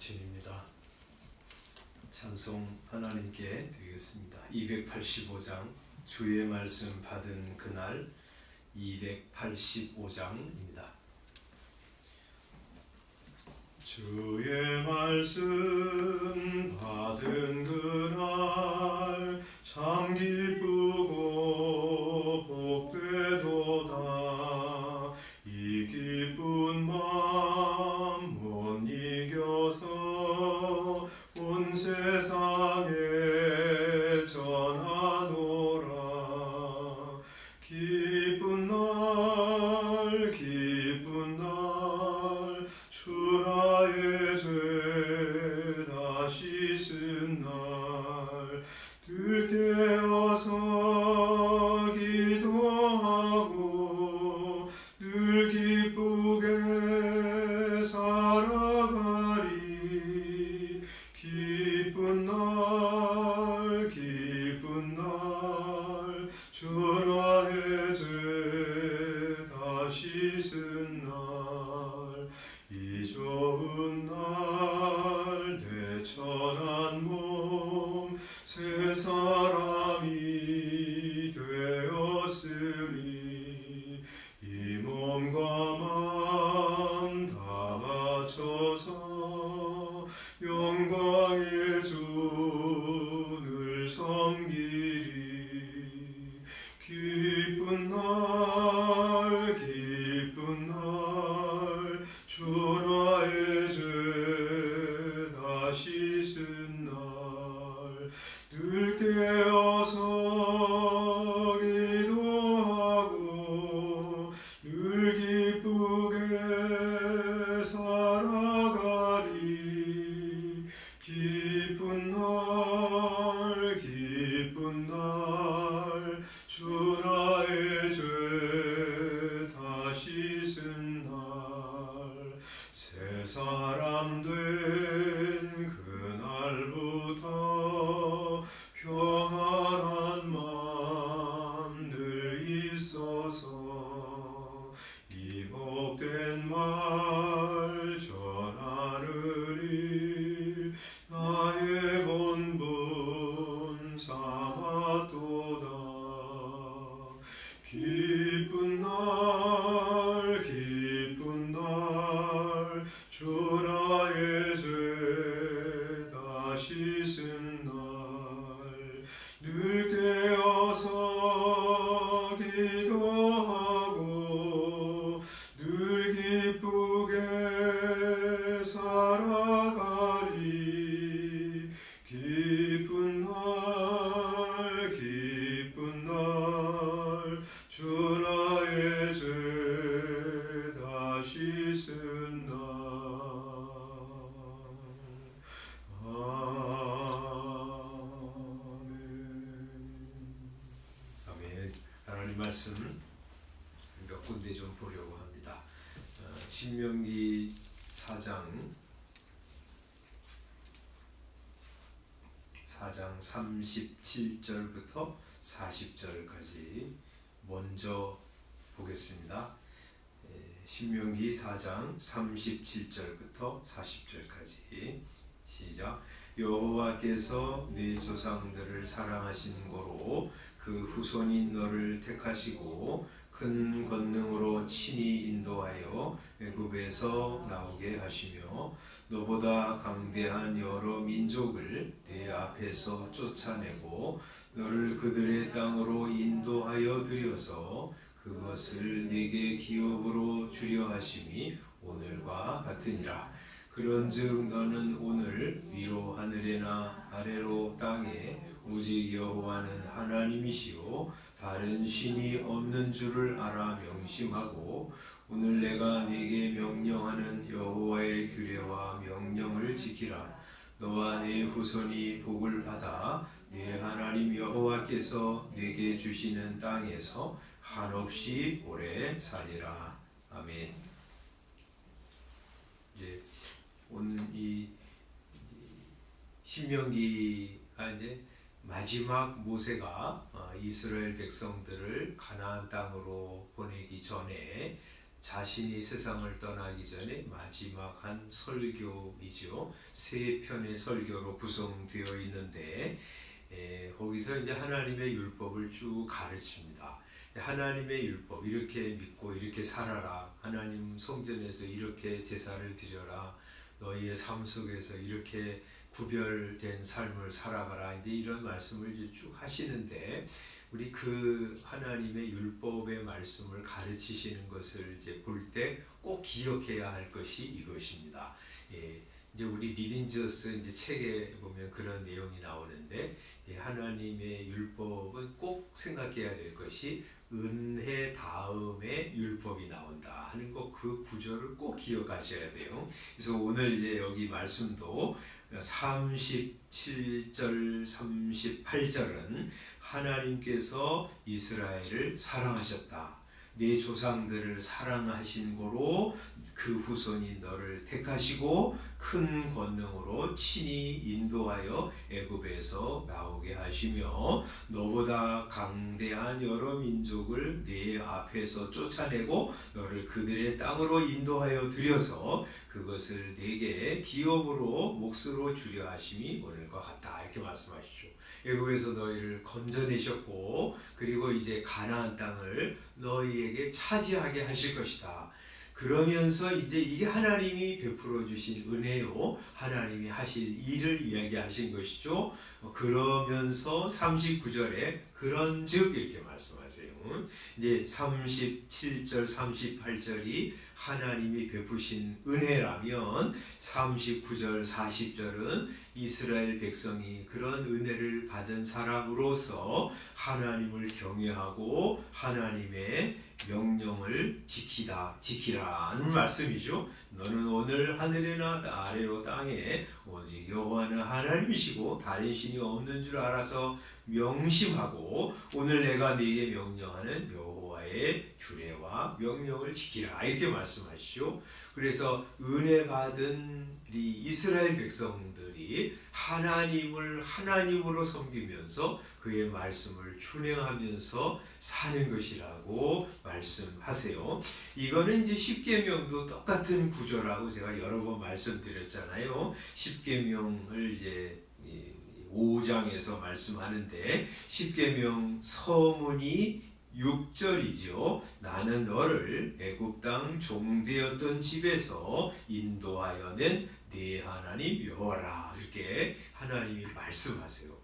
아침입니다. 찬송 하나님께 드리겠습니다. 285장 주의 말씀 받은 그날 285장입니다. 주의 말씀 받은 그날 참기 40절까지 먼저 보겠습니다. 예, 신명기 4장 37절부터 40절까지 시작 여호와께서 네 조상들을 사랑하신 고로 그 후손인 너를 택하시고 큰 권능으로 친히 인도하여 애굽에서 나오게 하시며 너보다 강대한 여러 민족을 내 앞에서 쫓아내고 너를 그들의 땅으로 인도하여 들여서 그것을 내게 기업으로 주려 하심이 오늘과 같으니라. 그런즉 너는 오늘 위로 하늘에나 아래로 땅에 오직 여호와는 하나님이시요 다른 신이 없는 줄을 알아 명심하고 오늘 내가 네게 명령하는 여호와의 규례와 명령을 지키라. 너와 네 후손이 복을 받아 네 하나님 여호와께서 네게 주시는 땅에서 한없이 오래 살리라. 아멘. 이제 오늘 이 신명기가 이제 마지막 모세가 어, 이스라엘 백성들을 가나안 땅으로 보내기 전에 자신이 세상을 떠나기 전에 마지막 한 설교이죠. 세 편의 설교로 구성되어 있는데 에, 거기서 이제 하나님의 율법을 쭉 가르칩니다. 하나님의 율법 이렇게 믿고 이렇게 살아라. 하나님 성전에서 이렇게 제사를 드려라. 너희의 삶 속에서 이렇게 구별된 삶을 살아가라. 이제 이런 말씀을 쭉 하시는데 우리 그 하나님의 율법의 말씀을 가르치시는 것을 이제 볼 때 꼭 기억해야 할 것이 이것입니다. 예, 이제 우리 리딘저스 이제 책에 보면 그런 내용이 나오는데 예, 하나님의 율법은 꼭 생각해야 될 것이 은혜 다음에 율법이 나온다 하는 거 그 구절을 꼭 기억하셔야 돼요. 그래서 오늘 이제 여기 말씀도 37절 38절은 하나님께서 이스라엘을 사랑하셨다. 내 조상들을 사랑하신 거로 그 후손이 너를 택하시고 큰 권능으로 친히 인도하여 애굽에서 나오게 하시며 너보다 강대한 여러 민족을 내 앞에서 쫓아내고 너를 그들의 땅으로 인도하여 들여서 그것을 내게 기업으로 몫으로 주려 하심이 오늘과 같다 이렇게 말씀하시죠. 애굽에서 너희를 건져내셨고 그리고 이제 가나안 땅을 너희에게 차지하게 하실 것이다. 그러면서 이제 이게 하나님이 베풀어 주신 은혜요. 하나님이 하실 일을 이야기하신 것이죠. 그러면서 39절에 그런 즉 이렇게 말씀하세요. 이제 37절 38절이 하나님이 베푸신 은혜라면 39절 40절은 이스라엘 백성이 그런 은혜를 받은 사람으로서 하나님을 경외하고 하나님의 명령을 지키다 지키라는 말씀이죠. 너는 오늘 하늘에나 아래로 땅에 오직 여호와는 하나님이시고 다른 신이 없는 줄 알아서 명심하고 오늘 내가 네게 명령하는 여호와의 규례와 명령을 지키라 이렇게 말씀하시죠. 그래서 은혜 받은 이 이스라엘 백성 하나님을 하나님으로 섬기면서 그의 말씀을 준행하면서 사는 것이라고 말씀하세요. 이거는 이제 십계명도 똑같은 구조라고 제가 여러 번 말씀드렸잖아요. 십계명을 이제 5장에서 말씀하는데 십계명 서문이 6절이죠. 나는 너를 애굽 땅 종되었던 집에서 인도하여 낸 네 하나님 여호와라 이렇게 하나님이 말씀하세요.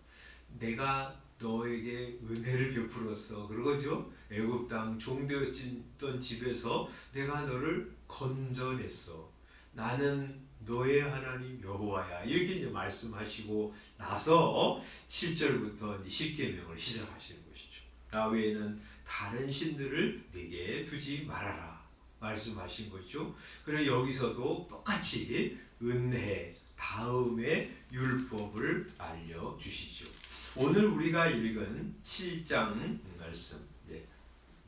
내가 너에게 은혜를 베풀었어. 그러죠? 애굽 땅 종되었던 집에서 내가 너를 건져냈어. 나는 너의 하나님 여호와야. 이렇게 이제 말씀하시고 나서 7절부터 이제 10계명을 시작하시는 것이죠. 나 외에는 다른 신들을 내게 두지 말아라. 말씀하신 거죠. 그래 여기서도 똑같이 은혜 다음에 율법을 알려 주시죠. 오늘 우리가 읽은 7장 말씀 예,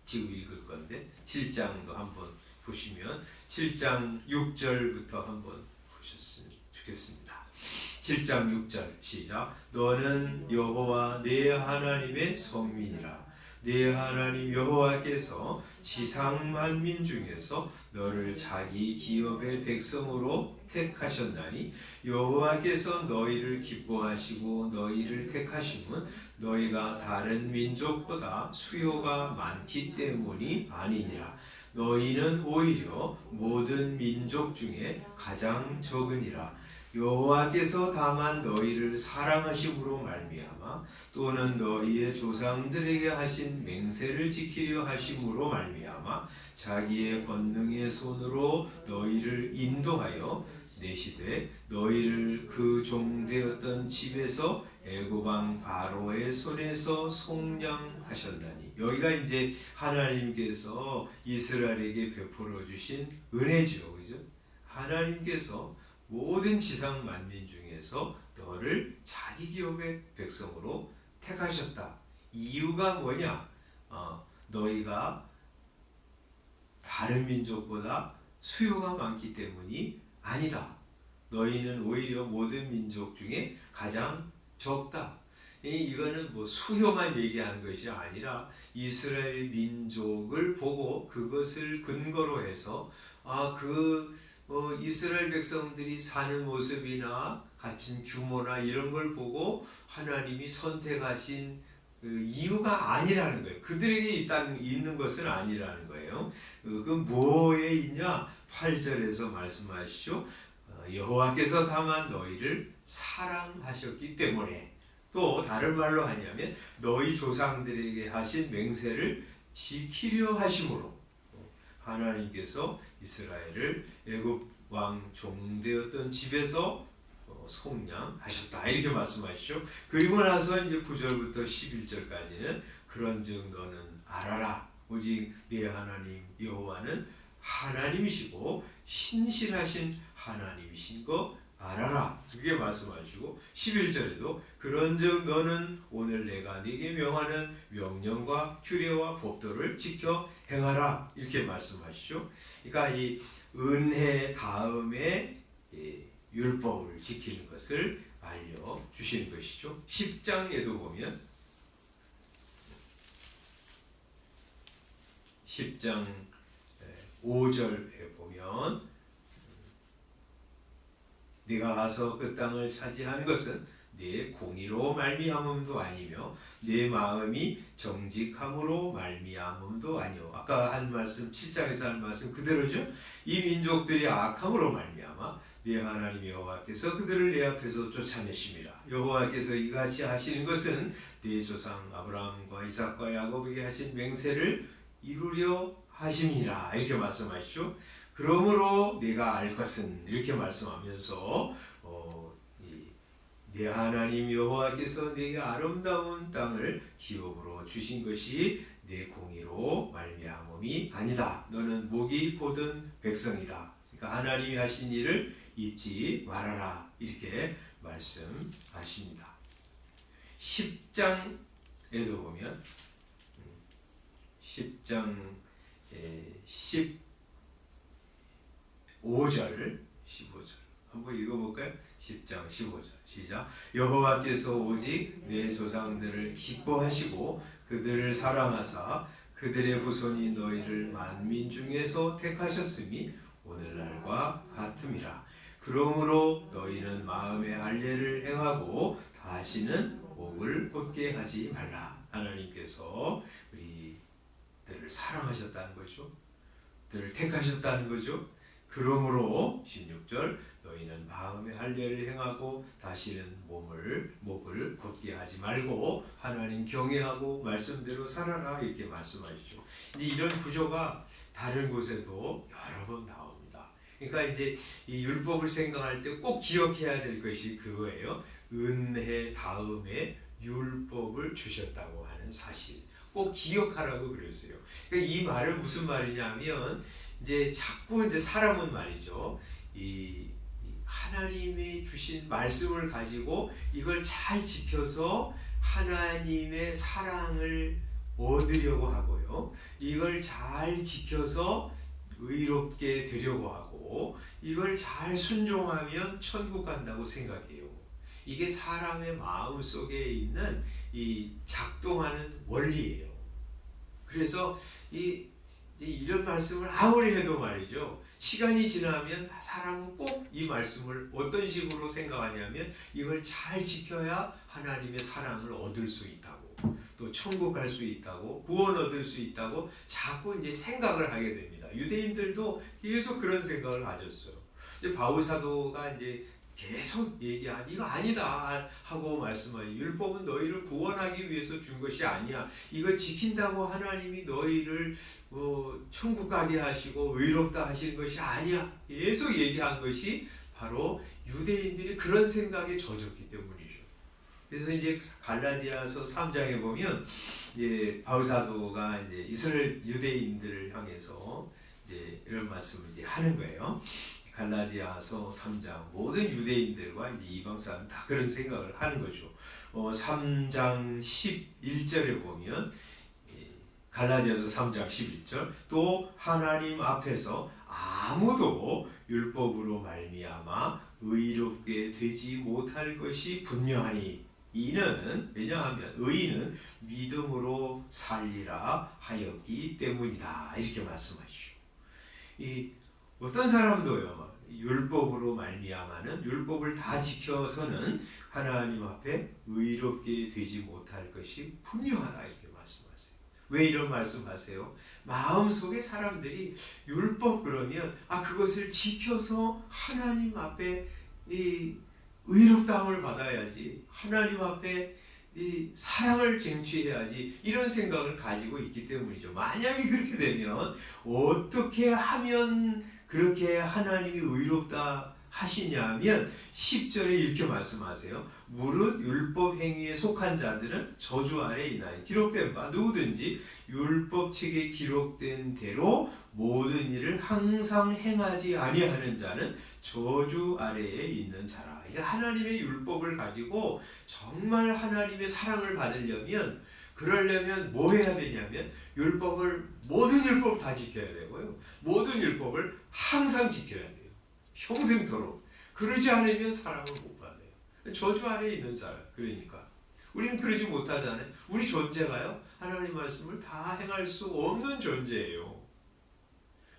지금 읽을 건데 7장도 한번 보시면 7장 6절부터 한번 보셨으면 좋겠습니다. 7장 6절 시작 너는 여호와 내 하나님의 성민이라 내 하나님 여호와께서 지상 만민 중에서 너를 자기 기업의 백성으로 택하셨나니 여호와께서 너희를 기뻐하시고 너희를 택하심은 너희가 다른 민족보다 수요가 많기 때문이 아니니라. 너희는 오히려 모든 민족 중에 가장 적으니라. 여호와께서 다만 너희를 사랑하심으로 말미암아 또는 너희의 조상들에게 하신 맹세를 지키려 하심으로 말미암아 자기의 권능의 손으로 너희를 인도하여 내시되 너희를 그 종되었던 집에서 애고방 바로의 손에서 속량하셨나니 여기가 이제 하나님께서 이스라엘에게 베풀어 주신 은혜죠, 그죠? 하나님께서 모든 지상 만민 중에서 너를 자기 기업의 백성으로 택하셨다. 이유가 뭐냐? 어, 너희가 다른 민족보다 수요가 많기 때문이 아니다. 너희는 오히려 모든 민족 중에 가장 적다. 이- 이거는 뭐 수요만 얘기하는 것이 아니라 이스라엘 민족을 보고 그것을 근거로 해서 아그 어, 이스라엘 백성들이 사는 모습이나 같은 규모나 이런 걸 보고 하나님이 선택하신 그 이유가 아니라는 거예요. 그들에게 있다는 있는 것은 아니라는 거예요. 그, 그 뭐에 있냐? 8절에서 말씀하시죠. 어, 여호와께서 다만 너희를 사랑하셨기 때문에 또 다른 말로 하냐면 너희 조상들에게 하신 맹세를 지키려 하심으로 하나님께서 이스라엘을 애굽 왕 종되었던 집에서 어, 속량하셨다. 이렇게 말씀하시죠. 그리고 나서 이제 9절부터 11절까지는 그런즉 너는 알아라. 오직 네 하나님 여호와는 하나님이시고 신실하신 하나님이신 거 알아라. 그게 말씀하시고 11절에도 그런즉 너는 오늘 내가 네게 명하는 명령과 규례와 법도를 지켜 행하라. 이렇게 말씀하시죠. 그러니까 이 은혜 다음에 이 율법을 지키는 것을 알려 주시는 것이죠. 10장에도 보면 10장 5절에 보면 네가 가서 그 땅을 차지한 것은 네 공의로 말미암음도 아니며 네 마음이 정직함으로 말미암음도 아니요. 아까 한 말씀 7장에서 한 말씀 그대로죠. 이 민족들이 악함으로 말미암아 네 하나님 여호와께서 그들을 내 앞에서 쫓아내심이라. 여호와께서 이같이 하시는 것은 네 조상 아브라함과 이삭과 야곱에게 하신 맹세를 이루려 하심이라. 이렇게 말씀하시죠. 그러므로 내가 알 것은 이렇게 말씀하면서 어, 이, 내 하나님 여호와께서 내게 아름다운 땅을 기업으로 주신 것이 내 공의로 말미암음이 아니다. 너는 목이 곧은 백성이다. 그러니까 하나님이 하신 일을 잊지 말아라. 이렇게 말씀하십니다. 10장에도 보면 10장 10 5절 15절 한번 읽어볼까요? 10장 15절 시작 여호와께서 오직 내 조상들을 기뻐하시고 그들을 사랑하사 그들의 후손이 너희를 만민 중에서 택하셨음이 오늘날과 같음이라 그러므로 너희는 마음의 할례를 행하고 다시는 목을 곧게 하지 말라 하나님께서 우리들을 사랑하셨다는 거죠 들을 택하셨다는 거죠 그러므로 16절 너희는 마음의 할례를 행하고 다시는 몸을 목을 곧게 하지 말고 하나님 경외하고 말씀대로 살아라 이렇게 말씀하시죠. 이런 구조가 다른 곳에도 여러 번 나옵니다. 그러니까 이제 이 율법을 생각할 때 꼭 기억해야 될 것이 그거예요. 은혜 다음에 율법을 주셨다고 하는 사실. 꼭 기억하라고 그랬어요. 그러니까 이 말은 무슨 말이냐면 이제 자꾸 이제 사람은 말이죠. 이, 이 하나님이 주신 말씀을 가지고 이걸 잘 지켜서 하나님의 사랑을 얻으려고 하고요. 이걸 잘 지켜서 의롭게 되려고 하고 이걸 잘 순종하면 천국 간다고 생각해요. 이게 사람의 마음 속에 있는 이 작동하는 원리예요. 그래서 이 이런 말씀을 아무리 해도 말이죠. 시간이 지나면 사람은 꼭 이 말씀을 어떤 식으로 생각하냐면 이걸 잘 지켜야 하나님의 사랑을 얻을 수 있다고 또 천국 갈 수 있다고 구원 얻을 수 있다고 자꾸 이제 생각을 하게 됩니다. 유대인들도 계속 그런 생각을 가졌어요. 이제 바울 사도가 이제 계속 얘기한 이거 아니다 하고 말씀하니 율법은 너희를 구원하기 위해서 준 것이 아니야. 이거 지킨다고 하나님이 너희를 어, 천국 가게 하시고 의롭다 하시는 것이 아니야. 계속 얘기한 것이 바로 유대인들이 그런 생각에 젖었기 때문이죠. 그래서 이제 갈라디아서 3장에 보면 이제 바울 사도가 이제 이스라엘 유대인들을 향해서 이제 이런 말씀을 이제 하는 거예요. 갈라디아서 3장 모든 유대인들과 이방 사람 다 그런 생각을 하는 거죠. 어, 3장 11절에 보면 갈라디아서 3장 11절 또 하나님 앞에서 아무도 율법으로 말미암아 의롭게 되지 못할 것이 분명하니 이는 왜냐하면 의인은 믿음으로 살리라 하였기 때문이다 이렇게 말씀하시죠. 이 어떤 사람도요 율법으로 말미암아는 율법을 다 지켜서는 하나님 앞에 의롭게 되지 못할 것이 분명하다 이렇게 말씀하세요. 왜 이런 말씀하세요? 마음 속에 사람들이 율법 그러면 아 그것을 지켜서 하나님 앞에 이 의롭다함을 받아야지 하나님 앞에 이 사랑을 쟁취해야지 이런 생각을 가지고 있기 때문이죠. 만약에 그렇게 되면 어떻게 하면 그렇게 하나님이 의롭다 하시냐면 10절에 이렇게 말씀하세요. 무릇 율법 행위에 속한 자들은 저주 아래 있나니 기록된 바 누구든지 율법 책에 기록된 대로 모든 일을 항상 행하지 아니하는 자는 저주 아래에 있는 자라. 이게 하나님의 율법을 가지고 정말 하나님의 사랑을 받으려면 그러려면 뭐 해야 되냐면 율법을 모든 율법 다 지켜야 되고요. 모든 율법을 항상 지켜야 돼요. 평생토록. 그러지 않으면 사랑을 못 받아요. 저주 아래에 있는 사람. 그러니까 우리는 그러지 못하잖아요. 우리 존재가요. 하나님 말씀을 다 행할 수 없는 존재예요.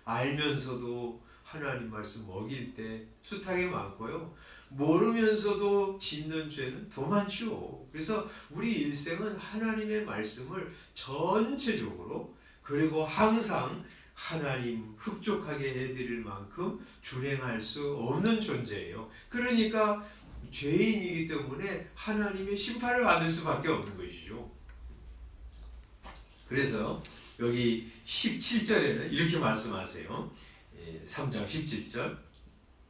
알면서도 하나님 말씀 먹일 때 수탁이 많고요. 모르면서도 짓는 죄는 더 많죠. 그래서 우리 일생은 하나님의 말씀을 전체적으로 그리고 항상 하나님 흡족하게 해드릴 만큼 준행할 수 없는 존재예요. 그러니까 죄인이기 때문에 하나님의 심판을 받을 수밖에 없는 것이죠. 그래서 여기 17절에는 이렇게 말씀하세요. 3장 17절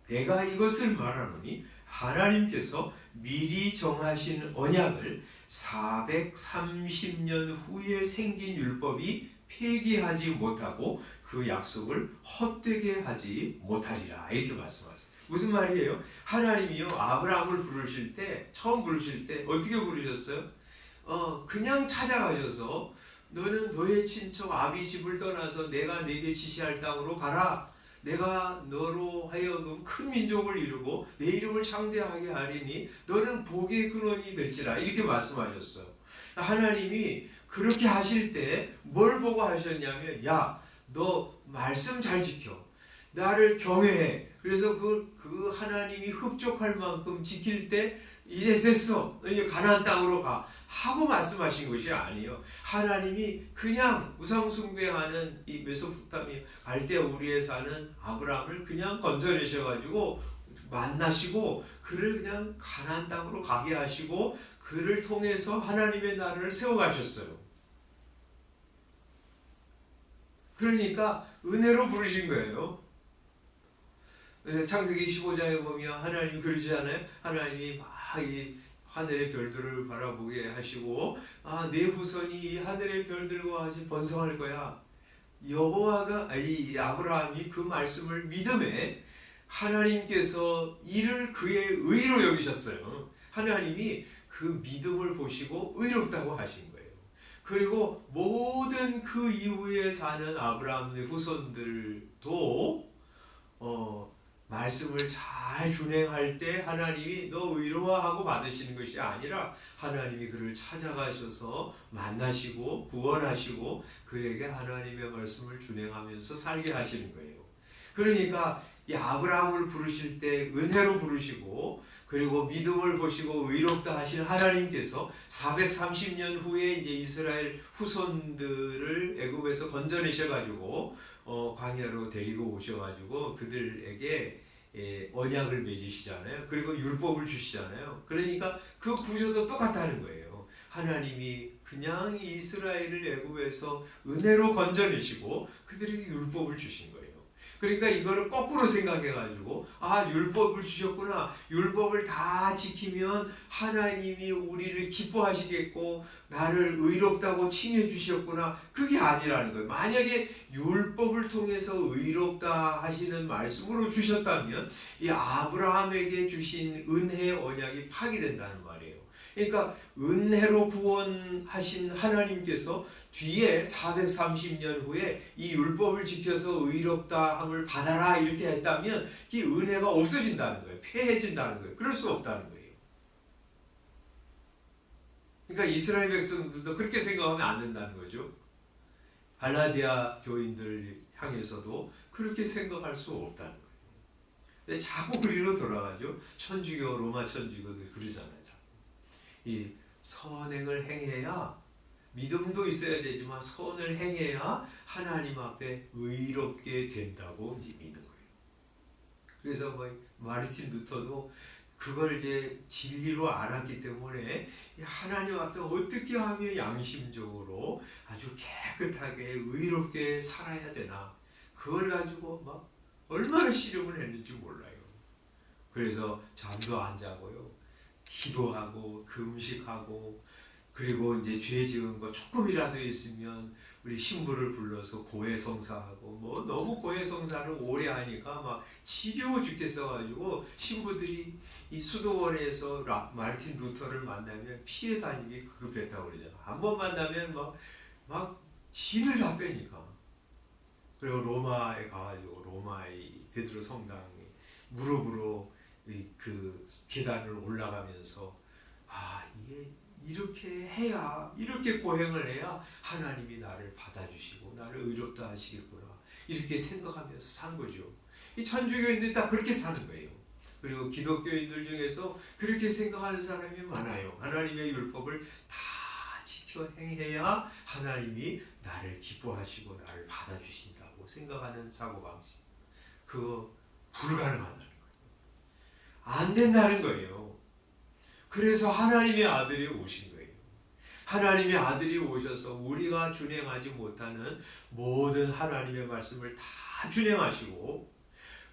내가 이것을 말하노니 하나님께서 미리 정하신 언약을 430년 후에 생긴 율법이 폐기하지 못하고 그 약속을 헛되게 하지 못하리라 이렇게 말씀하세요. 무슨 말이에요? 하나님이요 아브라함을 부르실 때 처음 부르실 때 어떻게 부르셨어요? 어 그냥 찾아가셔서 너는 너의 친척 아비 집을 떠나서 내가 네게 지시할 땅으로 가라. 내가 너로 하여금 큰 민족을 이루고 내 이름을 창대하게 하리니 너는 복의 근원이 될지라 이렇게 말씀하셨어요. 하나님이 그렇게 하실 때 뭘 보고 하셨냐면 야 너 말씀 잘 지켜 나를 경외해 그래서 그, 그 하나님이 흡족할 만큼 지킬 때 이제 됐어 너 이제 가나안 땅으로 가 하고 말씀하신 것이 아니에요. 하나님이 그냥 우상 숭배하는 이 메소포타미 갈대 우리에 사는 아브라함을 그냥 건져내셔 가지고 만나시고 그를 그냥 가나안 땅으로 가게 하시고 그를 통해서 하나님의 나라를 세워 가셨어요. 그러니까 은혜로 부르신 거예요. 창세기 15장에 보면 하나님 그러지 않아요? 하나님이 막이 하늘의 별들을 바라보게 하시고 아 내 후손이 하늘의 별들과 같이 번성할 거야. 여호와가 이 아브라함이 그 말씀을 믿음에 하나님께서 이를 그의 의로 여기셨어요. 하나님이 그 믿음을 보시고 의롭다고 하신. 그리고 모든 그 이후에 사는 아브라함의 후손들도 어, 말씀을 잘 준행할 때 하나님이 너 의로워하고 받으시는 것이 아니라 하나님이 그를 찾아가셔서 만나시고 구원하시고 그에게 하나님의 말씀을 준행하면서 살게 하시는 거예요. 그러니까 이 아브라함을 부르실 때 은혜로 부르시고 그리고 믿음을 보시고 의롭다 하신 하나님께서 430년 후에 이제 이스라엘 후손들을 애굽에서 건져내셔 가지고 어, 광야로 데리고 오셔 가지고 그들에게 예, 언약을 맺으시잖아요. 그리고 율법을 주시잖아요. 그러니까 그 구조도 똑같다는 거예요. 하나님이 그냥 이스라엘을 애굽에서 은혜로 건져내시고 그들에게 율법을 주신 거예요. 그러니까 이거를 거꾸로 생각해가지고 아 율법을 주셨구나. 율법을 다 지키면 하나님이 우리를 기뻐하시겠고 나를 의롭다고 칭해 주셨구나. 그게 아니라는 거예요. 만약에 율법을 통해서 의롭다 하시는 말씀으로 주셨다면 이 아브라함에게 주신 은혜 언약이 파기된다는 말이에요 그러니까 은혜로 구원하신 하나님께서 뒤에 430년 후에 이 율법을 지켜서 의롭다 함을 받아라 이렇게 했다면 이 은혜가 없어진다는 거예요. 폐해진다는 거예요. 그럴 수 없다는 거예요. 그러니까 이스라엘 백성들도 그렇게 생각하면 안 된다는 거죠. 발라디아 교인들 향해서도 그렇게 생각할 수 없다는 거예요. 근데 자꾸 그리로 돌아가죠. 천주교, 로마 천주교들 그러잖아요. 이 선행을 행해야 믿음도 있어야 되지만 선을 행해야 하나님 앞에 의롭게 된다고 이제 믿는 거예요. 그래서 뭐 마르틴 루터도 그걸 이제 진리로 알았기 때문에 하나님 앞에 어떻게 하면 양심적으로 아주 깨끗하게 의롭게 살아야 되나 그걸 가지고 막 얼마나 실험을 했는지 몰라요. 그래서 잠도 안 자고요. 기도하고 금식하고 그리고 이제 죄 지은 거 조금이라도 있으면 우리 신부를 불러서 고해성사하고 뭐 너무 고해성사를 오래 하니까 막 지겨워 죽겠어 가지고 신부들이 이 수도원에서 라, 마르틴 루터를 만나면 피해 다니기 급급했다고 그러잖아. 한 번 만나면 막 막 진을 다 빼니까. 그리고 로마에 가가지고 로마의 베드로 성당에 무릎으로 이 그 계단을 올라가면서 아 이게 이렇게 해야 이렇게 고행을 해야 하나님이 나를 받아주시고 나를 의롭다 하시겠구나 이렇게 생각하면서 산 거죠. 이 천주교인들이 다 그렇게 사는 거예요. 그리고 기독교인들 중에서 그렇게 생각하는 사람이 많아요. 하나님의 율법을 다 지켜 행해야 하나님이 나를 기뻐하시고 나를 받아주신다고 생각하는 사고방식. 그거 불가능하다는 거예요. 안 된다는 거예요. 그래서 하나님의 아들이 오신 거예요. 하나님의 아들이 오셔서 우리가 준행하지 못하는 모든 하나님의 말씀을 다 준행하시고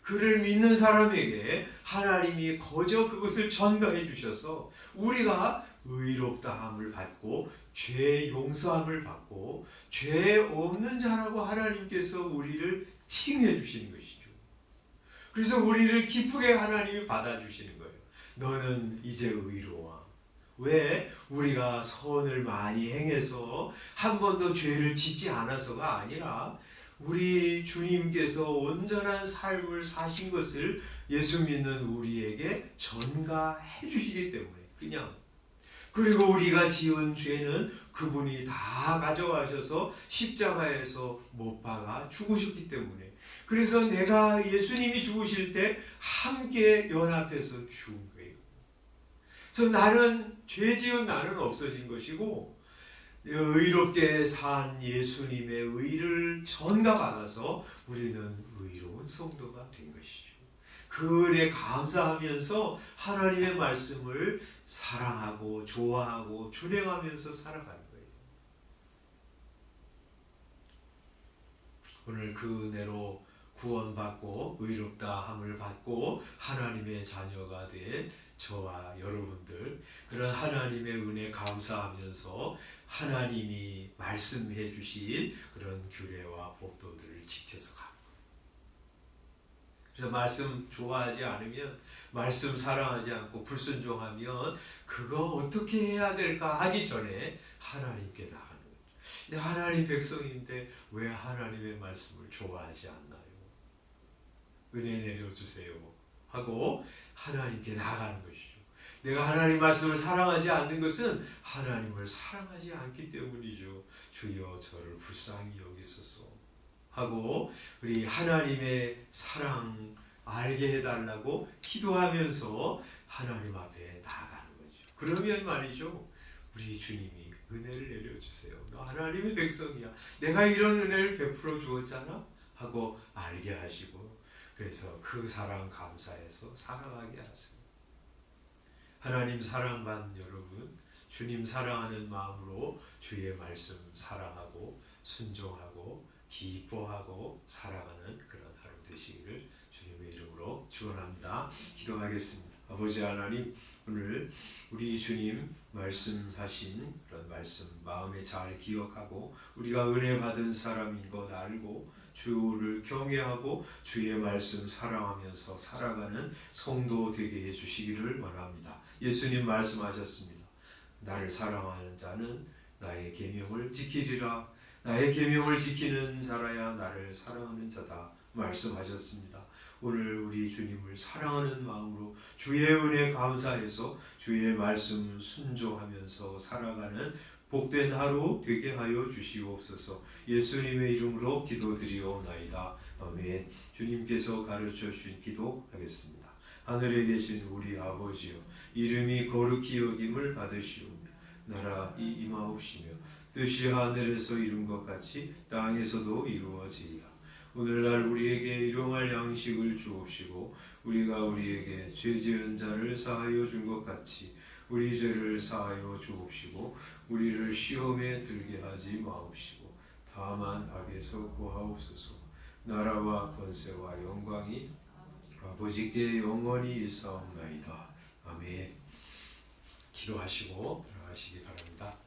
그를 믿는 사람에게 하나님이 거저 그것을 전가해 주셔서 우리가 의롭다함을 받고 죄 용서함을 받고 죄 없는 자라고 하나님께서 우리를 칭해 주시는 것이죠. 그래서 우리를 기쁘게 하나님이 받아 주시는 거예요. 너는 이제 의로워. 왜 우리가 선을 많이 행해서 한 번도 죄를 짓지 않아서가 아니라 우리 주님께서 온전한 삶을 사신 것을 예수 믿는 우리에게 전가해 주시기 때문에 그냥 그리고 우리가 지은 죄는 그분이 다 가져가셔서 십자가에서 못 박아 죽으셨기 때문에 그래서 내가 예수님이 죽으실 때 함께 연합해서 죽은 거예요. 그래서 나는 죄 지은 나는 없어진 것이고 의롭게 산 예수님의 의를 전가받아서 우리는 의로운 성도가 된 것이죠. 그 은혜 감사하면서 하나님의 말씀을 사랑하고 좋아하고 준행하면서 살아가는 거예요. 오늘 그 은혜로 구원받고 의롭다 함을 받고 하나님의 자녀가 된 저와 여러분들 그런 하나님의 은혜 감사하면서 하나님이 말씀해 주신 그런 규례와 법도들을 지켜서 가고 그래서 말씀 좋아하지 않으면 말씀 사랑하지 않고 불순종하면 그거 어떻게 해야 될까 하기 전에 하나님께 나가는 거죠. 근데 하나님 백성인데 왜 하나님의 말씀을 좋아하지 않나요? 은혜 내려주세요 하고 하나님께 나가는 것이죠. 내가 하나님 말씀을 사랑하지 않는 것은 하나님을 사랑하지 않기 때문이죠. 주여 저를 불쌍히 여기소서 하고 우리 하나님의 사랑 알게 해달라고 기도하면서 하나님 앞에 나아가는 거죠. 그러면 말이죠. 우리 주님이 은혜를 내려주세요. 너 하나님의 백성이야. 내가 이런 은혜를 베풀어 주었잖아. 하고 알게 하시고 그래서 그 사랑 감사해서 살아가게 하세요. 하나님 사랑받는 여러분, 주님 사랑하는 마음으로 주의 말씀 사랑하고 순종하고 기뻐하고 살아가는 그런 하루 되시기를 주님의 이름으로 축원합니다. 기도하겠습니다. 아버지 하나님, 오늘 우리 주님 말씀하신 그런 말씀 마음에 잘 기억하고 우리가 은혜 받은 사람인 것 알고 주를 경외하고 주의 말씀 사랑하면서 살아가는 성도 되게 해 주시기를 원합니다. 예수님 말씀하셨습니다. 나를 사랑하는 자는 나의 계명을 지키리라. 나의 계명을 지키는 자라야 나를 사랑하는 자다 말씀하셨습니다. 오늘 우리 주님을 사랑하는 마음으로 주의 은혜 감사해서 주의 말씀 순종하면서 살아가는 복된 하루 되게 하여 주시옵소서. 예수님의 이름으로 기도드리옵나이다. 아멘. 주님께서 가르쳐 주신 기도하겠습니다. 하늘에 계신 우리 아버지여 이름이 거룩히 여김을 받으시오며 나라 이 임하옵시며 뜻이 하늘에서 이룬 것 같이 땅에서도 이루어지리라. 오늘날 우리에게 일용할 양식을 주옵시고 우리가 우리에게 죄 지은 자를 사하여 준 것 같이 우리 죄를 사하여 주옵시고 우리를 시험에 들게 하지 마옵시고 다만 악에서 구하옵소서 나라와 권세와 영광이 아버지께 영원히 있사옵나이다 아멘 기도하시고 들어가시기 바랍니다.